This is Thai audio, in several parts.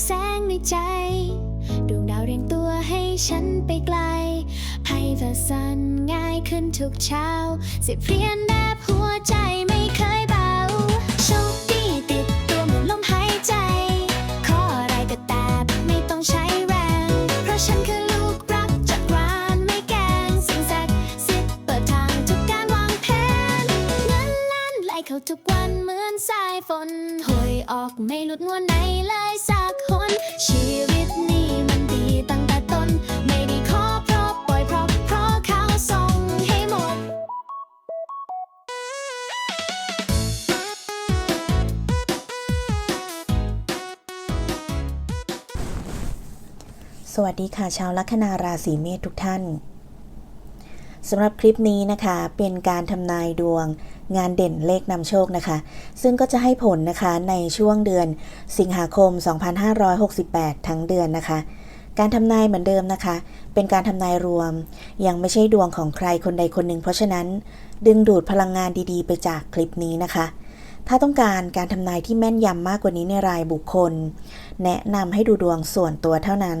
แสงในใจ ดวงดาวเรียงตัวให้ฉันไปไกล ให้เธอสั่นง่ายขึ้นทุกเช้า สิบเรียนแบบหัวใจไม่เคยเบาโชคดีติดตัวเหมือนลมหายใจ ขออะไรก็แต่ไม่ต้องใช้แรง เพราะฉันคือลูกรักจากรานไม่แกงสิ่งศักดิ์สิทธิ์เปิดทางทุกการวางแผน เงินล้านไหลเข้าทุกวันเหมือนสายฝนหวยออกไม่หลุดงวด สวัสดีค่ะชาวลัคนาราศีเมษทุกท่านสำหรับคลิปนี้นะคะเป็นการทำนายดวงงานเด่นเลขนำโชคนะคะ ซึ่งก็จะให้ผลนะคะในช่วงเดือนสิงหาคม 2568 ทั้งเดือนนะคะ การทำนายเหมือนเดิมนะคะ เป็นการทำนายรวม ยังไม่ใช่ดวงของใครคนใดคนหนึ่ง เพราะฉะนั้น ดึงดูดพลังงานดีๆ ไปจากคลิปนี้นะคะถ้าต้องการการทำนายที่แม่นยำมากกว่านี้ในรายบุคคล แนะนำให้ดูดวงส่วนตัวเท่านั้น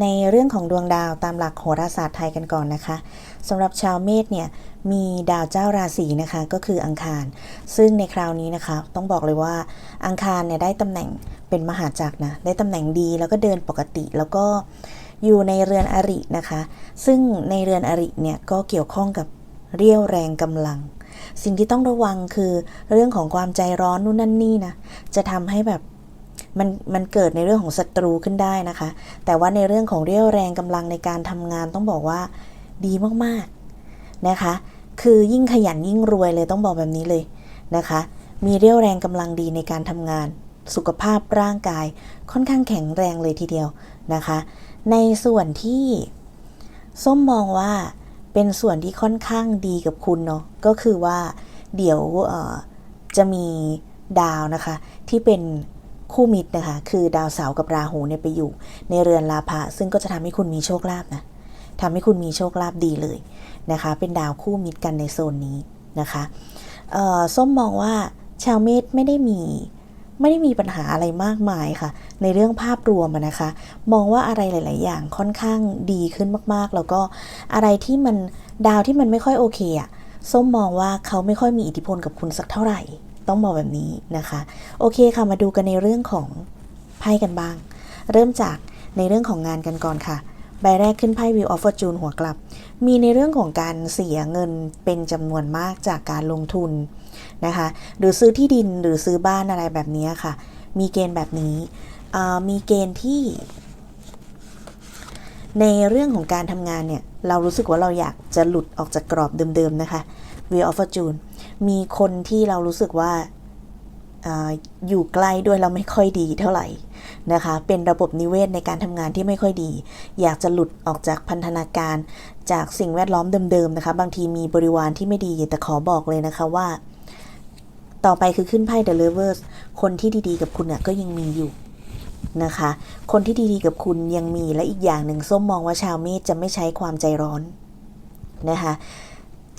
ในเรื่องของดวงดาวตามหลักโหราศาสตร์ไทยกันก่อนนะคะสำหรับชาวเมษเนี่ยมีดาวเจ้าราศีนะคะก็คืออังคาร ซึ่งในคราวนี้นะคะต้องบอกเลยว่าอังคารเนี่ยได้ตำแหน่งเป็นมหาจักรนะได้ตำแหน่งดีแล้วก็เดินปกติแล้วก็อยู่ในเรือนอรินะคะ ซึ่งในเรือนอริเนี่ยก็เกี่ยวข้องกับเรี่ยวแรงกำลัง สิ่งที่ต้องระวังคือเรื่องของความใจร้อนนู่นนั่นนี่นะจะทำให้แบบ มันมันเกิดในเรื่องของศัตรูขึ้นได้นะคะ แต่ว่าในเรื่องของเรี่ยวแรงกำลังในการทำงานต้องบอกว่าดีมากๆนะคะ คือยิ่งขยันยิ่งรวยเลยต้องบอกแบบนี้เลยนะคะ มีเรี่ยวแรงกำลังดีในการทำงาน สุขภาพร่างกายค่อนข้างแข็งแรงเลยทีเดียวนะคะ ในส่วนที่ส้มมองว่าเป็นส่วนที่ค่อนข้างดีกับคุณเนาะก็คือว่าเดี๋ยวจะมีดาวนะคะ ที่เป็น คู่มิตรนะคะ คือดาวเสาร์กับราหูเนี่ยไปอยู่ ในเรือนลาภะซึ่งก็จะทำให้คุณมีโชคลาภนะทำให้คุณมีโชคลาภดีเลยนะคะ เป็นดาวคู่มิตรกันในโซนนี้นะคะส้มมองว่าชาวเมษไม่ได้มีไม่ได้มีปัญหาอะไรมากมายค่ะ ในเรื่องภาพรวมนะคะ มองว่าอะไรหลาย ๆ อย่างค่อนข้างดีขึ้นมาก ๆ แล้วก็อะไรที่มันดาวที่มันไม่ค่อยโอเคอะส้มมองว่าเขาไม่ค่อยมีอิทธิพลกับคุณสักเท่าไหร่ ต้องบอกแบบนี้นะคะ โอเคค่ะมาดูกันในเรื่องของไพ่กันบ้าง เริ่มจากในเรื่องของงานกันก่อนค่ะ ใบแรกขึ้นไพ่ Wheel of Fortune หัวกลับ มีในเรื่องของการเสียเงินเป็นจำนวนมากจากการลงทุนนะคะ หรือซื้อที่ดินหรือซื้อบ้านอะไรแบบนี้ค่ะ มีเกณฑ์แบบนี้ มีเกณฑ์ที่ ในเรื่องของการทำงานเนี่ย เรารู้สึกว่าเราอยากจะหลุดออกจากกรอบเดิมๆนะคะ Wheel of Fortune มีคนที่เรารู้สึกว่าอยู่ใกล้ด้วยเราไม่ค่อยดีเท่าไหร่นะคะ เป็นระบบนิเวศในการทำงานที่ไม่ค่อยดี อยากจะหลุดออกจากพันธนาการจากสิ่งแวดล้อมเดิมๆนะคะ บางทีมีบริวารที่ไม่ดีแต่ขอบอกเลยนะคะว่า ต่อไปคือขึ้นไพ่ The Lovers คนที่ดีๆกับคุณเนี่ยก็ยังมีอยู่นะคะ คนที่ดีๆกับคุณยังมีและอีกอย่างหนึ่งส้มมองว่าชาวเมษจะไม่ใช้ความใจร้อนนะคะ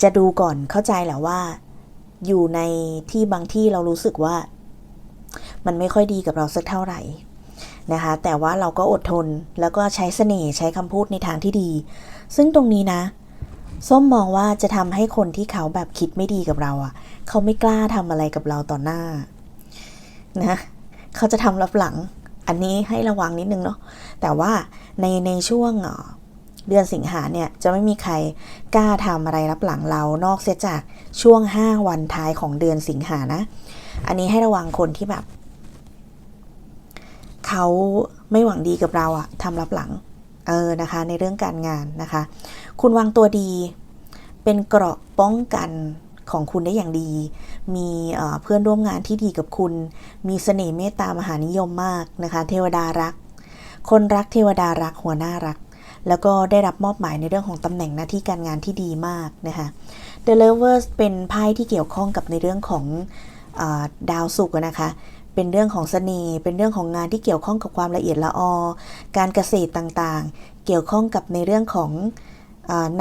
จะดูก่อนเข้าใจแหละว่า อยู่ในที่บางที่เรารู้สึกว่า มันไม่ค่อยดีกับเราสักเท่าไหร่นะคะ แต่ว่าเราก็อดทนแล้วก็ใช้เสน่ห์ใช้คำพูดในทางที่ดี ซึ่งตรงนี้นะ ส้มมองว่าจะทำให้คนที่เขาแบบคิดไม่ดีกับเราอะ่ะ เขาไม่กล้าทำอะไรกับเราต่อหน้านะเขาจะทำรับหลัง อันนี้ให้ระวังนิดนึงเนาะแต่ว่าในในช่วง เดือนสิงหาเนี่ยจะไม่มีใครกล้าทำอะไรรับหลังเรานอกเสียจากช่วง 5 วันท้ายของเดือนสิงหานะ อันนี้ให้ระวังคนที่แบบ เขาไม่หวังดีกับเราอะทำรับหลัง เออนะคะ ในเรื่องการงานนะคะ คุณวางตัวดี เป็นเกราะป้องกันของคุณได้อย่างดี มีเอ่อเพื่อนร่วมงานที่ดีกับคุณ มีเสน่ห์เมตตามหานิยมมากนะคะ เทวดารัก คนรักเทวดารักหัวหน้ารัก แล้วก็ได้รับมอบหมายในเรื่องของตำแหน่งหน้าที่การงานที่ดีมากนะคะ The Lovers เป็นไพ่ที่เกี่ยวข้องกับในเรื่องของอาดาวศุกร์นะคะเป็นเรื่องของเสน่ห์เป็นเรื่องของงานที่เกี่ยวข้องกับความละเอียดละออ การเกษตรต่างๆ เกี่ยวข้องกับในเรื่องของ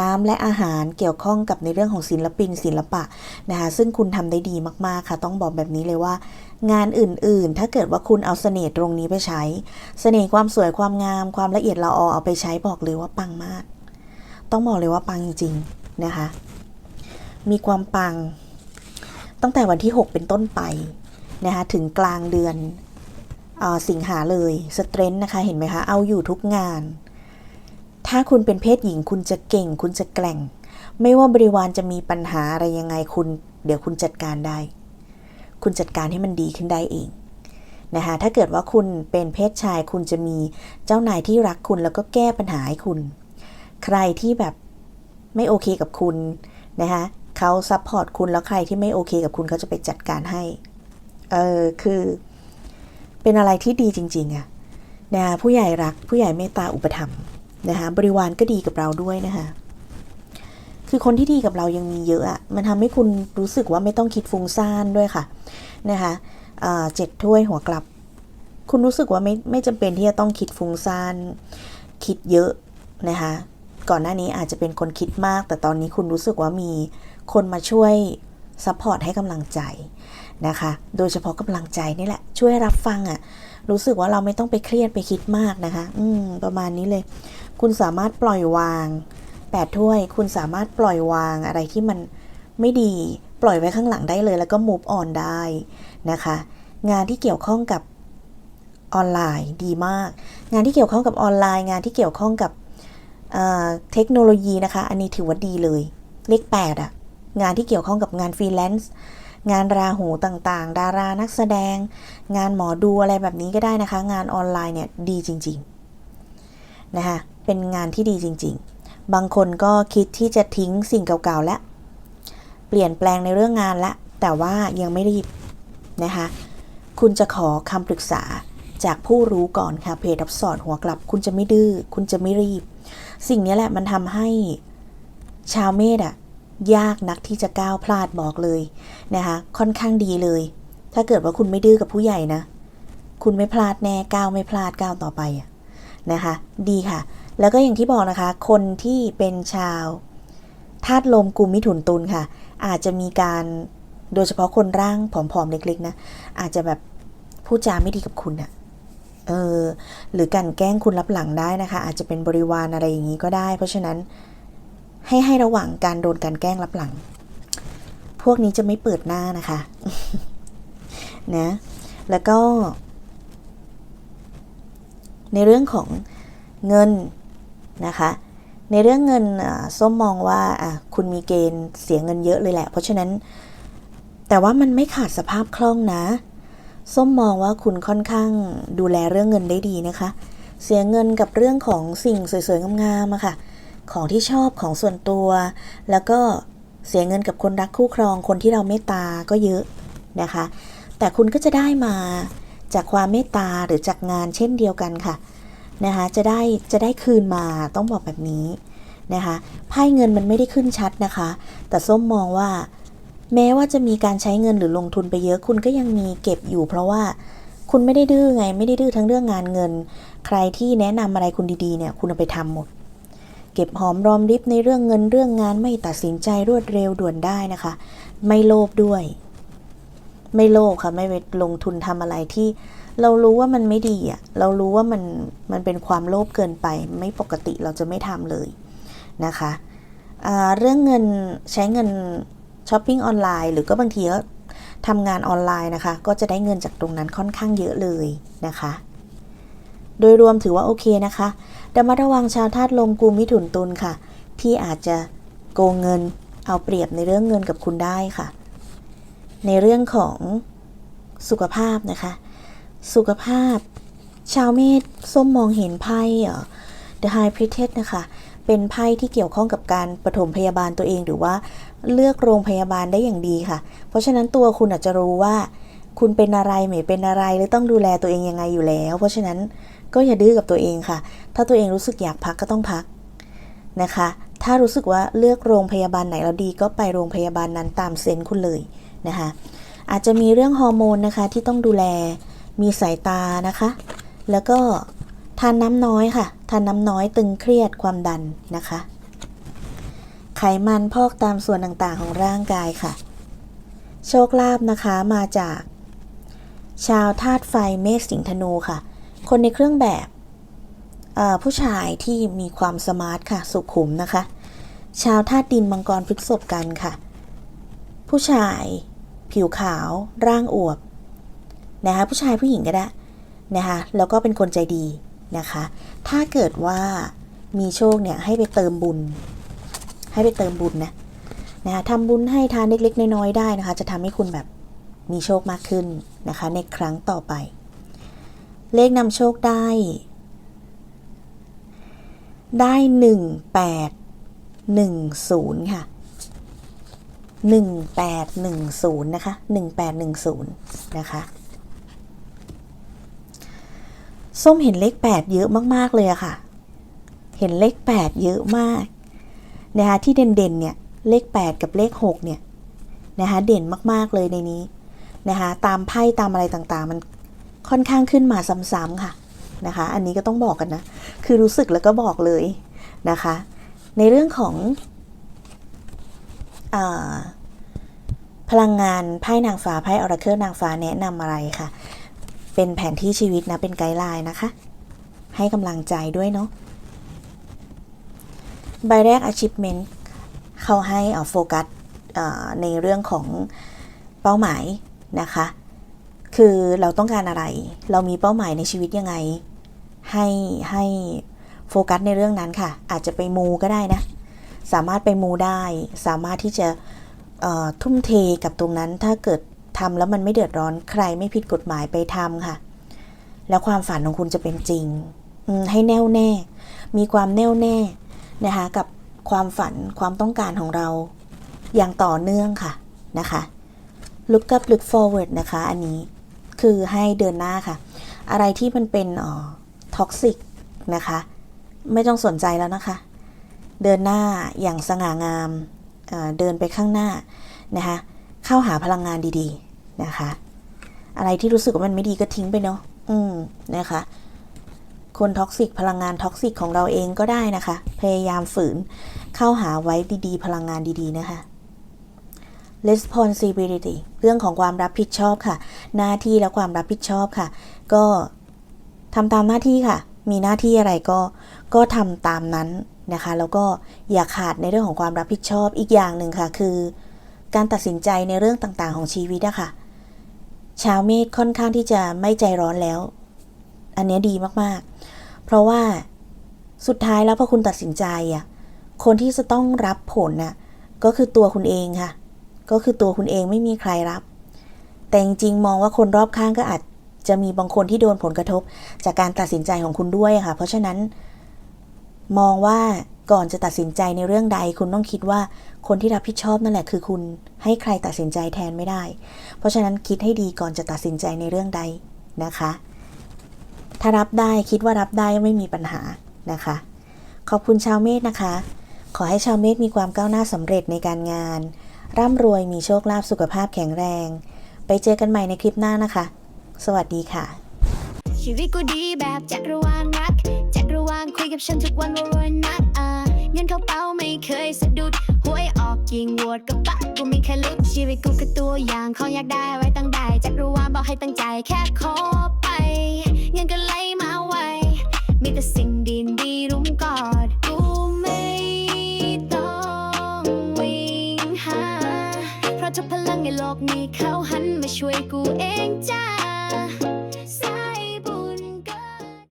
น้ำและอาหารเกี่ยวข้องกับในเรื่องของศิลปินศิลปะนะคะซึ่งคุณทำได้ดีมากๆค่ะ ต้องบอกแบบนี้เลยว่า งานอื่นๆ ถ้าเกิดว่าคุณเอาเสน่ห์ตรงนี้ไปใช้ เสน่ห์ความสวยความงาม ความละเอียดละออเอาไปใช้บอกเลยว่าปังมาก ต้องบอกเลยว่าปังจริงๆนะคะ มีความปัง ตั้งแต่วันที่ 6 เป็นต้นไปนะคะถึงกลางเดือนอสิงหาเลยสเตรนนะคะเห็นไหมคะเอาอยู่ทุกงาน ถ้าคุณเป็นเพศหญิงคุณจะเก่ง คุณจะแกร่ง ไม่ว่าบริวารจะมีปัญหาอะไรยังไงคุณ เดี๋ยวคุณจัดการได้ คุณจัดการให้มันดีขึ้นได้เองนะคะถ้าเกิดว่าคุณเป็นเพศชายคุณจะมีเจ้านายที่รักคุณแล้วก็แก้ปัญหาให้คุณ ใครที่แบบไม่โอเคกับคุณนะคะเขาซัพพอร์ตคุณแล้วใครที่ไม่โอเคกับคุณเขาจะไปจัดการให้ เออคือ เป็นอะไรที่ดีจริง ๆอะนะคะผู้ใหญ่รักผู้ใหญ่เมตตาอุปถัมภ์ นะคะบริวารก็ดีกับเราด้วยนะคะคือคนที่ดีกับเรายังมีเยอะอะมันทำให้คุณรู้สึกว่าไม่ต้องคิดฟุ้งซ่านด้วยค่ะนะคะเจ็ดถ้วยหัวกลับ คุณรู้สึกว่าไม่ไม่จำเป็นที่จะต้องคิดฟุ้งซ่านคิดเยอะนะคะก่อนหน้านี้อาจจะเป็นคนคิดมาก แต่ตอนนี้คุณรู้สึกว่ามีคนมาช่วยซัพพอร์ตให้กำลังใจนะคะ โดยเฉพาะกำลังใจนี่แหละ ช่วยรับฟังอะ่ะ รู้สึกว่าเราไม่ต้องไปเครียดไปคิดมากนะคะ อืม ประมาณนี้เลย คุณสามารถปล่อยวางแปดถ้วย คุณสามารถปล่อยวางอะไรที่มันไม่ดี ปล่อยไว้ข้างหลังได้เลย แล้วก็ move on ได้นะคะ งานที่เกี่ยวข้องกับออนไลน์ดีมาก งานที่เกี่ยวข้องกับออนไลน์ งานที่เกี่ยวข้องกับเทคโนโลยีนะคะ อันนี้ถือว่าดีเลย เลข8อะงานที่เกี่ยวข้องกับงานฟรีแลนซ์งานราหูต่างๆ ดารานักแสดง งานหมอดูอะไรแบบนี้ก็ได้นะคะ งานออนไลน์เนี่ยดีจริง ๆ นะคะ เป็นงานที่ดีจริง ๆ บางคนก็คิดที่จะทิ้งสิ่งเก่าๆและ เปลี่ยนแปลงในเรื่องงานละ แต่ว่ายังไม่รีบนะคะ คุณจะขอคำปรึกษาจากผู้รู้ก่อนค่ะเพจรับสอดหัวกลับ คุณจะไม่ดื้อคุณจะไม่รีบ สิ่งนี้แหละมันทำให้ชาวเมษอะยากนักที่จะก้าวพลาดบอกเลยนะคะค่อนข้างดีเลย ถ้าเกิดว่าคุณไม่ดื้อกับผู้ใหญ่นะ คุณไม่พลาดแน่ก้าวไม่พลาดก้าวต่อไปอะนะคะ ดีค่ะ แล้วก็อย่างที่บอกนะคะ คนที่เป็นชาวธาตุลมกลุ่มมิถุนตุลค่ะ อาจจะมีการโดยเฉพาะคนร่างผอมๆเล็กๆนะ อาจจะแบบพูดจาไม่ดีกับคุณอะเออหรือกลันแกล้งคุณรับหลังได้นะคะ อาจจะเป็นบริวารอะไรอย่างนี้ก็ได้ เพราะฉะนั้นให้ให้ระวังการโดนการแกล้งรับหลัง พวกนี้จะไม่เปิดหน้านะคะนะแล้วก็ ในเรื่องของเงิน นะคะ ในเรื่องเงินส้มมองว่าคุณมีเกณฑ์เสียเงินเยอะเลยแหละ เพราะฉะนั้น แต่ว่ามันไม่ขาดสภาพคล่องนะ ส้มมองว่าคุณค่อนข้างดูแลเรื่องเงินได้ดีนะคะ เสียเงินกับเรื่องของสิ่งสวยๆงามๆอะค่ะ ของที่ชอบของส่วนตัว แล้วก็เสียเงินกับคนรักคู่ครองคนที่เราเมตตาก็เยอะนะคะ แต่คุณก็จะได้มาจากความเมตตาหรือจากงานเช่นเดียวกันค่ะ นะคะจะได้จะได้คืนมาต้องบอกแบบนี้นะคะไพ่เงินมันไม่ได้ขึ้นชัดนะคะ แต่ส้มมองว่า แม้ว่าจะมีการใช้เงินหรือลงทุนไปเยอะคุณก็ยังมีเก็บอยู่ เพราะว่าคุณไม่ได้ดื้อไง ไม่ได้ดื้อทั้งเรื่องงานเงิน ใครที่แนะนำอะไรคุณดีๆเนี่ยคุณเอาไปทำหมด เก็บหอมรอมริบในเรื่องเงินเรื่องงานไม่ตัดสินใจรวดเร็วด่วนได้นะคะ ไม่โลภด้วย ไม่โลภค่ะไม่ไปลงทุนทำอะไรที่ เรารู้ว่ามันไม่ดีอะเรารู้ว่ามันมันเป็นความโลภเกินไป ไม่ปกติเราจะไม่ทำเลยนะคะเรื่องเงินใช้เงินช้อปปิ้งออนไลน์ หรือก็บางทีก็ทำงานออนไลน์นะคะ ก็จะได้เงินจากตรงนั้นค่อนข้างเยอะเลยนะคะ โดยรวมถือว่าโอเคนะคะระมัดระวังชาวธาตุลมกุมิถุนตุลค่ะ ที่อาจจะโกงเงินเอาเปรียบในเรื่องเงินกับคุณได้ค่ะ ในเรื่องของสุขภาพนะคะ สุขภาพ ชาวเมษส้มมองเห็นไพ่เอ่อ The High Priestess นะคะ เป็นไพ่ที่เกี่ยวข้องกับการปฐมพยาบาลตัวเองหรือว่าเลือกโรงพยาบาลได้อย่างดีค่ะ เพราะฉะนั้นตัวคุณอาจจะรู้ว่า คุณเป็นอะไรไม่เป็นอะไร หรือต้องดูแลตัวเองยังไงอยู่แล้ว เพราะฉะนั้นก็อย่าดื้อกับตัวเองค่ะ ถ้าตัวเองรู้สึกอยากพักก็ต้องพักนะคะ ถ้ารู้สึกว่าเลือกโรงพยาบาลไหนแล้วดีก็ไปโรงพยาบาลนั้นตามเซนคุณเลยนะคะ อาจจะมีเรื่องฮอร์โมนนะคะที่ต้องดูแล มีสายตานะคะ แล้วก็ทานน้ำน้อยค่ะ ทานน้ำน้อยตึงเครียดความดันนะคะ ไขมันพอกตามส่วนต่างๆของร่างกายค่ะ โชคลาภนะคะมาจาก ชาวธาตุไฟเมษสิงห์ธนูค่ะ คนในเครื่องแบบผู้ชายที่มีความสมาร์ทค่ะ สุขุมนะคะ ชาวธาตุดินมังกรพฤกษบกันค่ะ ผู้ชาย ผิวขาว ร่างอวบ นะคะผู้ชายผู้หญิงก็ได้นะคะแล้วก็เป็นคนใจดีนะคะ ถ้าเกิดว่ามีโชคเนี่ยให้ไปเติมบุญ ให้ไปเติมบุญนะนะคะทำบุญให้ทานเล็กๆน้อยๆได้นะคะ จะทำให้คุณแบบมีโชคมากขึ้นนะคะ ในครั้งต่อไป เลขนำโชคได้ ได้หนึ่งแปดหนึ่งศูนย์ค่ะหนึ่งแปดหนึ่งศูนย์นะคะหนึ่งแปดหนึ่งศูนย์นะคะ ส้มเห็นเลขแปดเยอะมาก ๆ เลยอะค่ะ เห็นเลขแปดเยอะมากนะคะที่เด่นๆเนี่ยเลขแปดกับเลขหกเนี่ยนะคะเด่นมากๆเลยในนี้นะคะตามไพ่ตามอะไรต่างๆ มันค่อนข้างขึ้นมาซ้ำๆค่ะนะคะอันนี้ก็ต้องบอกกันนะ คือรู้สึกแล้วก็บอกเลยนะคะ ในเรื่องของอพลังงานไพ่นางฟ้าไพ่ออราเคิลนางฟ้าแนะนำอะไรค่ะ เป็นแผนที่ชีวิตนะ เป็นไกด์ไลน์นะคะ ให้กำลังใจด้วยเนาะใบแรก achievement เขาให้โฟกัสในเรื่องของเป้าหมายนะคะ คือเราต้องการอะไร เรามีเป้าหมายในชีวิตยังไง ให้ให้โฟกัสในเรื่องนั้นค่ะ อาจจะไปมูก็ได้นะ สามารถไปมูได้ สามารถที่จะทุ่มเทกับตรงนั้น ถ้าเกิด ทำแล้วมันไม่เดือดร้อนใครไม่ผิดกฎหมายไปทำค่ะ แล้วความฝันของคุณจะเป็นจริงให้แน่วแน่ มีความแน่วแน่นะคะกับความฝันความต้องการของเรา อย่างต่อเนื่องค่ะนะคะ look up look forward นะคะ อันนี้คือให้เดินหน้าค่ะ อะไรที่มันเป็นอ๋อท็อกซิกนะคะ ไม่ต้องสนใจแล้วนะคะ เดินหน้าอย่างสง่างามเอ่อเดินไปข้างหน้านะคะ เข้าหาพลังงานดีๆ นะคะ อะไรที่รู้สึกว่ามันไม่ดีก็ทิ้งไปเนาะอืมนะคะ คนท็อกซิกพลังงานท็อกซิกของเราเองก็ได้นะคะ พยายามฝืนเข้าหาไว้ดีๆ พลังงานดีๆนะคะ responsibility เรื่องของความรับผิดชอบค่ะ หน้าที่และความรับผิดชอบค่ะ ก็ทำตามหน้าที่ค่ะ มีหน้าที่อะไรก็ก็ทำตามนั้นนะคะ แล้วก็อย่าขาดในเรื่องของความรับผิดชอบอีกอย่างหนึ่งค่ะ คือ การตัดสินใจในเรื่องต่างๆ ของชีวิตอะค่ะ ชาวเมษค่อนข้างที่จะไม่ใจร้อนแล้ว อันนี้ดีมากๆ เพราะว่าสุดท้ายแล้วพอคุณตัดสินใจอะคนที่จะต้องรับผลน่ะก็คือตัวคุณเองค่ะ ก็คือตัวคุณเองไม่มีใครรับ แต่จริงๆมองว่าคนรอบข้างก็อาจจะมีบางคนที่โดนผลกระทบ จากการตัดสินใจของคุณด้วยค่ะ เพราะฉะนั้น มองว่า ก่อนจะตัดสินใจในเรื่องใด คุณต้องคิดว่าคนที่รับผิดชอบนั่นแหละคือคุณให้ใครตัดสินใจแทนไม่ได้ เพราะฉะนั้นคิดให้ดีก่อนจะตัดสินใจในเรื่องใดนะคะ ถ้ารับได้คิดว่ารับได้ไม่มีปัญหานะคะ ขอบคุณชาวเมษนะคะ ขอให้ชาวเมษมีความก้าวหน้าสำเร็จในการงาน ร่ำรวยมีโชคลาภสุขภาพแข็งแรง ไปเจอกันใหม่ในคลิปหน้านะคะ สวัสดีค่ะชีวิตกูดีแบบจักรวาลรักาคุยกับฉันทุกวันว่ารวยนักอ่าเงินเข้าเป้าไม่เคยสะดุดหวยออกยิงโหวดกับปักกูมีแค่ลุกชีวิตกูคือตัวอย่างของอยากได้ไว้ตั้งได้จักรวาลบอกให้ตั้งใจแค่ขอไป เงินก็ไหลมาไวมีแต่สิ่งดีดีๆรุมกอดกูไม่ต้องวิ่งหาเพราะทุกพลังในโลกนี้เขาหันมาช่วยกูเองจ้า